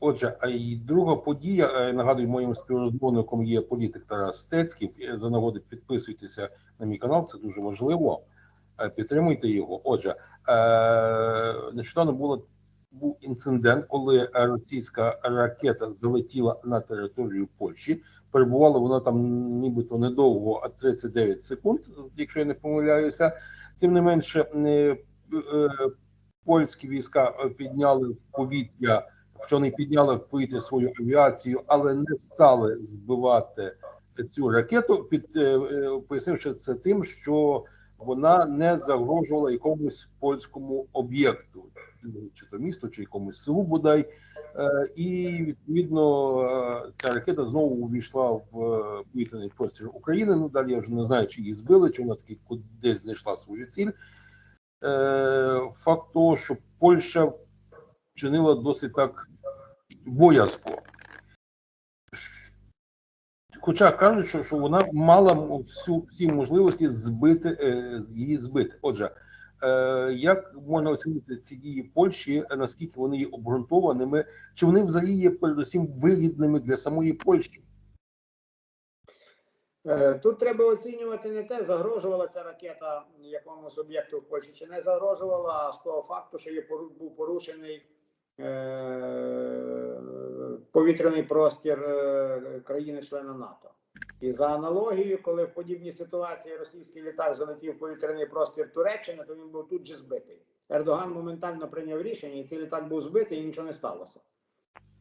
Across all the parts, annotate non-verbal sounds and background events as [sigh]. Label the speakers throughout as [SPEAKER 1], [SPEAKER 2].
[SPEAKER 1] Отже, а і друга подія, е, нагадую, моїм співрозмовником є політик Тарас Стецький. Е, За нагоди підписуйтеся на мій канал, це дуже важливо. Е, Підтримуйте його. Отже, нещодавно було був інцидент, коли російська ракета залетіла на територію Польщі. Перебувала вона там нібито недовго, а 39 секунд, якщо я не помиляюся. Тим не менше, польські війська підняли в повітря, вони підняли в повітря свою авіацію, але не стали збивати цю ракету, під е, е, пояснивши це тим, що вона не загрожувала якомусь польському об'єкту, чи то місту, чи якомусь селу бодай. Е, І відповідно ця ракета знову увійшла в повітряний простір України. Ну далі я вже не знаю, чи її збили, чи вона таки кудись знайшла свою ціль. Факт того, що Польща вчинила досить так боязко. Хоча кажуть, що, що вона мала всю, всі можливості збити е, її збити. Отже, е, як можна оцінити ці дії Польщі, е, наскільки вони є обґрунтованими, чи вони взагалі є передусім вигідними для самої Польщі?
[SPEAKER 2] Тут треба оцінювати не те, загрожувала ця ракета якомусь об'єкту в Польщі, чи не загрожувала, а з того факту, що є був порушений повітряний простір е, країни-члена НАТО. І за аналогією, коли в подібній ситуації російський літак залетів в повітряний простір Туреччини, то він був тут же збитий. Ердоган моментально прийняв рішення, і цей літак був збитий, і нічого не сталося.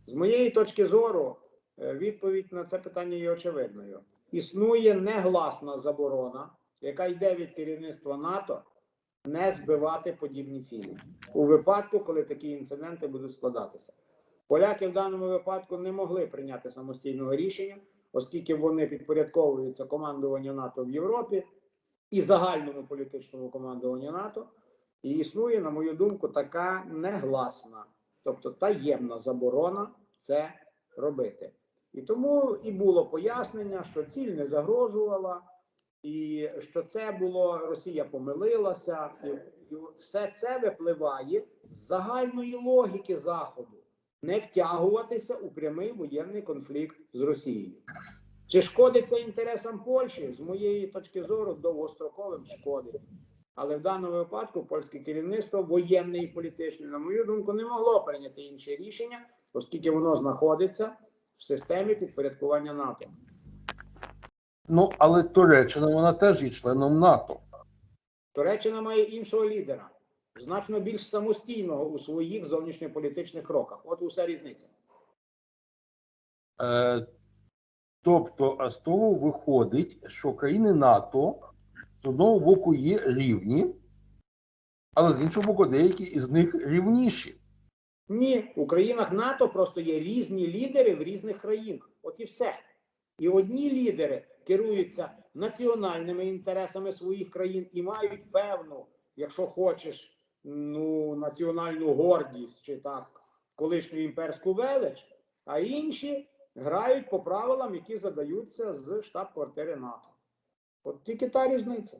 [SPEAKER 2] З моєї точки зору, е, відповідь на це питання є очевидною. Існує негласна заборона, яка йде від керівництва НАТО, не збивати подібні цілі у випадку, коли такі інциденти будуть складатися. Поляки в даному випадку не могли прийняти самостійного рішення, оскільки вони підпорядковуються командуванню НАТО в Європі і загальному політичному командуванню НАТО. І існує, на мою думку, така негласна, тобто таємна заборона це робити. І тому і було пояснення, що ціль не загрожувала, і що це було Росія помилилася, і, і все це випливає з загальної логіки Заходу не втягуватися у прямий воєнний конфлікт з Росією. Чи шкодить це інтересам Польщі? З моєї точки зору, довгостроковим шкодить. Але в даному випадку польське керівництво воєнне і політичне, на мою думку, не могло прийняти інше рішення, оскільки воно знаходиться в системі підпорядкування НАТО.
[SPEAKER 1] Ну але Туреччина вона теж є членом НАТО.
[SPEAKER 2] Туреччина має іншого лідера, значно більш самостійного у своїх зовнішньополітичних кроках. От уся різниця.
[SPEAKER 1] Е, тобто, а з того виходить, що країни НАТО з одного боку є рівні, але з іншого боку, деякі із них рівніші.
[SPEAKER 2] Ні, у країнах НАТО просто є різні лідери в різних країнах. От і все. І одні лідери керуються національними інтересами своїх країн і мають певну, якщо хочеш, ну, національну гордість чи так, колишню імперську велич, а інші грають по правилам, які задаються з штаб-квартири НАТО. От тільки та різниця.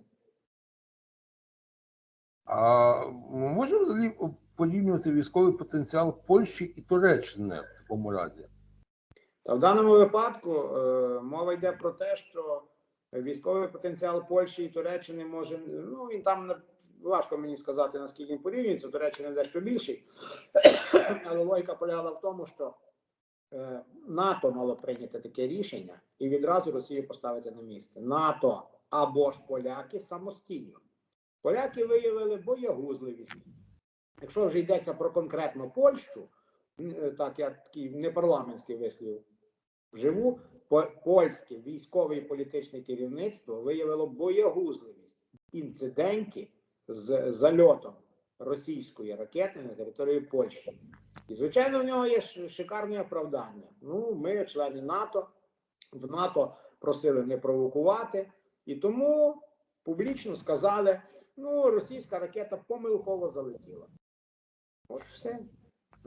[SPEAKER 1] А можемо взагалі порівнювати військовий потенціал Польщі і Туреччини в такому разі?
[SPEAKER 2] Та в даному випадку е, мова йде про те, що військовий потенціал Польщі і Туреччини може, ну він там важко мені сказати, наскільки він порівнюється, Туреччина дещо більший. [coughs] Але логіка полягала в тому, що е, НАТО мало прийняти таке рішення і відразу Росію поставити на місце. НАТО або ж поляки самостійно. Поляки виявили боягузливість. Якщо вже йдеться про конкретно Польщу, е, так я такий непарламентський вислів вживу, польське військове і політичне керівництво виявило боягузливість інциденті з зальотом російської ракети на територію Польщі. І, звичайно, в нього є шикарне оправдання. Ну, ми, члени НАТО, в НАТО просили не провокувати, і тому публічно сказали: ну, російська ракета помилково залетіла. От все.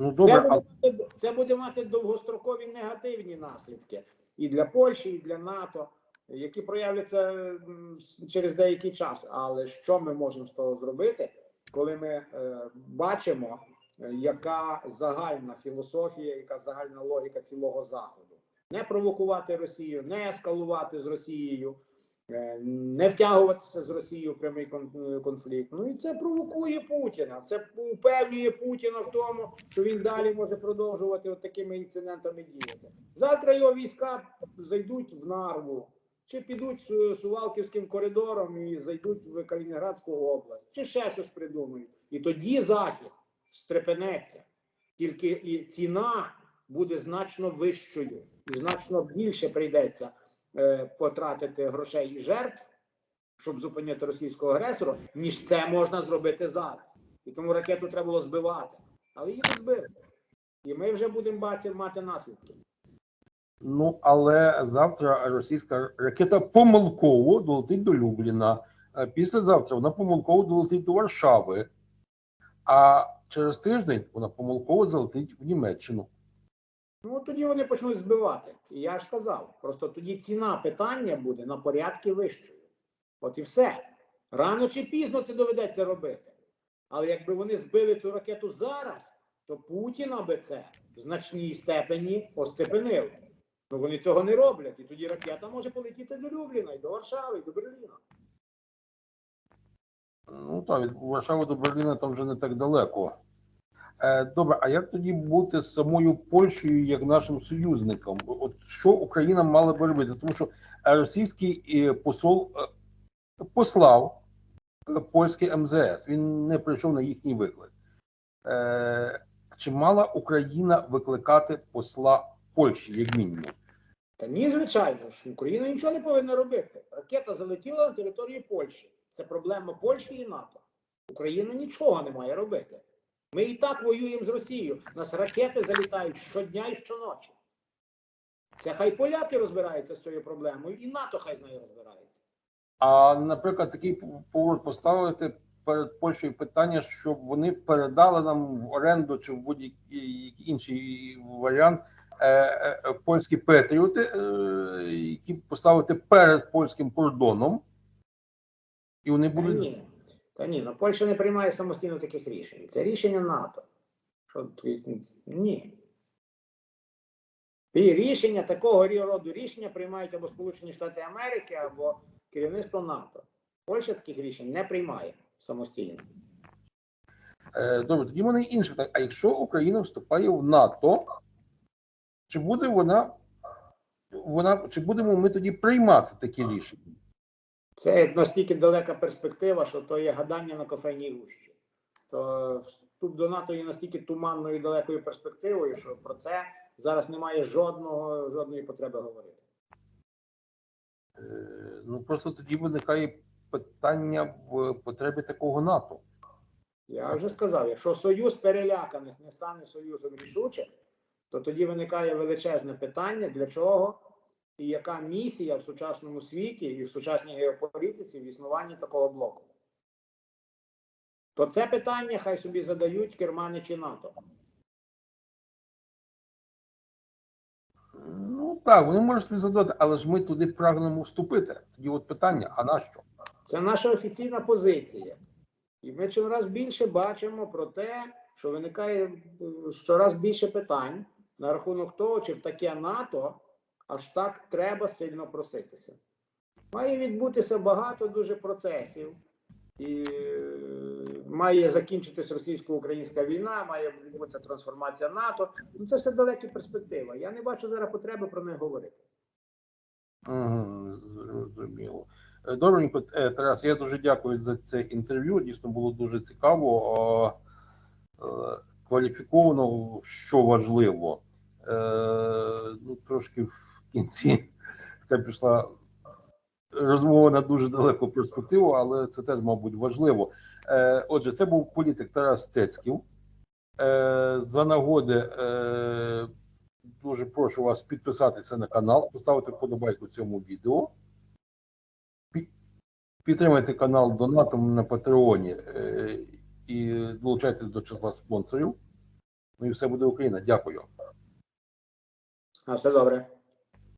[SPEAKER 1] Ну
[SPEAKER 2] Це буде,
[SPEAKER 1] а
[SPEAKER 2] мати, це буде мати довгострокові негативні наслідки і для Польщі, і для НАТО, які проявляться через деякий час. Але що ми можемо з того зробити, коли ми е, бачимо е, яка загальна філософія, яка загальна логіка цілого заходу. Не провокувати Росію, не ескалувати з Росією, не втягуватися з Росією в прямий е, конфлікт. Ну і це провокує Путіна. Це упевнює Путіна в тому, що він далі може продовжувати от такими інцидентами діяти. Завтра його війська зайдуть в Нарву, чи підуть Су- Сувалківським коридором і зайдуть в Калінінградську область, чи ще щось придумають. І тоді Захід стрепенеться. Тільки і ціна буде значно вищою, і значно більше прийдеться е, потратити грошей і жертв, щоб зупинити російського агресора, ніж це можна зробити зараз. І тому ракету треба було збивати. Але її не збили. І ми вже будемо бачити мати наслідки.
[SPEAKER 1] Ну, але завтра російська ракета помилково долетить до Любліна. Е, Післязавтра вона помилково долетить до Варшави, а через тиждень вона помилково залетить в Німеччину.
[SPEAKER 2] Ну тоді вони почнуть збивати. І я ж сказав, просто тоді ціна питання буде на порядки вищою. От і все. Рано чи пізно це доведеться робити. Але якби вони збили цю ракету зараз, то Путіна би це в значній степені остепенив. Ну вони цього не роблять. І тоді ракета може полетіти до Любліна, і до Варшави, і до Берліна.
[SPEAKER 1] Ну так, від Варшави до Берліна там вже не так далеко. Е, Добре, а як тоді бути з самою Польщею як нашим союзником? От що Україна мала би робити? Тому що е, російський е, посол послав польський МЗС. Він не прийшов на їхній виклик. Чи мала Україна викликати посла Польщі, як мінімум?
[SPEAKER 2] Та ні, звичайно ж, Україна нічого не повинна робити. Ракета залетіла на територію Польщі. Це проблема Польщі і НАТО. Україна нічого не має робити. Ми і так воюємо з Росією. Нас ракети залітають щодня і щоночі. Це хай поляки розбираються з цією проблемою, і НАТО хай з нею розбирається.
[SPEAKER 1] А, наприклад, такий поворот поставити перед Польщею питання, щоб вони передали нам в оренду чи в будь-який інший варіант е, е, польські патріоти, е, які поставити перед польським кордоном, і вони будуть
[SPEAKER 2] ні. Та ні, ну Польща не приймає самостійно таких рішень. Це рішення НАТО. Що? Ні. І рішення такого роду рішення приймають або Сполучені Штати Америки, або керівництво НАТО. Польща таких рішень не приймає самостійно.
[SPEAKER 1] Е, Добре, тоді в мене інше питання. А якщо Україна вступає в НАТО, чи буде вона, вона чи будемо ми тоді приймати такі рішення?
[SPEAKER 2] Це настільки далека перспектива, що то є гадання на кофейній гущі. То вступ до НАТО є настільки туманною і далекою перспективою, що про це зараз немає жодного, жодної потреби говорити.
[SPEAKER 1] Е, Ну просто тоді виникає питання в потребі такого НАТО.
[SPEAKER 2] Я вже сказав, якщо союз переляканих не стане союзом рішучих, то тоді виникає величезне питання, для чого і яка місія в сучасному світі і в сучасній геополітиці в існуванні такого блоку. То це питання хай собі задають керманичі НАТО.
[SPEAKER 1] Ну так, вони можуть собі задати, але ж ми туди прагнемо вступити. Тоді от питання: а на що?
[SPEAKER 2] Це наша офіційна позиція. І ми чимраз більше бачимо про те, що виникає е, щораз більше питань на рахунок того, чи в таке НАТО аж так треба сильно проситися. Має відбутися багато дуже процесів, і е, має закінчитись російсько-українська війна, має відбутися трансформація НАТО. Ну це все далекі перспективи. Я не бачу зараз потреби про них говорити.
[SPEAKER 1] Зрозуміло. Е, Добренько, е, Тарас, я дуже дякую за це інтерв'ю. Дійсно було дуже цікаво, кваліфіковано, що важливо. Ну, трошки в кінці така пішла розмова на дуже далеку перспективу, але це теж, мабуть, важливо. Е, Отже, це був політик Тарас Стецьків. Е, За нагоди е, дуже прошу вас підписатися на канал, поставити вподобайку цьому відео. Підтримайте канал донатом на Патреоні е, і долучайтесь до числа спонсорів. Ну і все буде Україна. Дякую.
[SPEAKER 2] А все добре.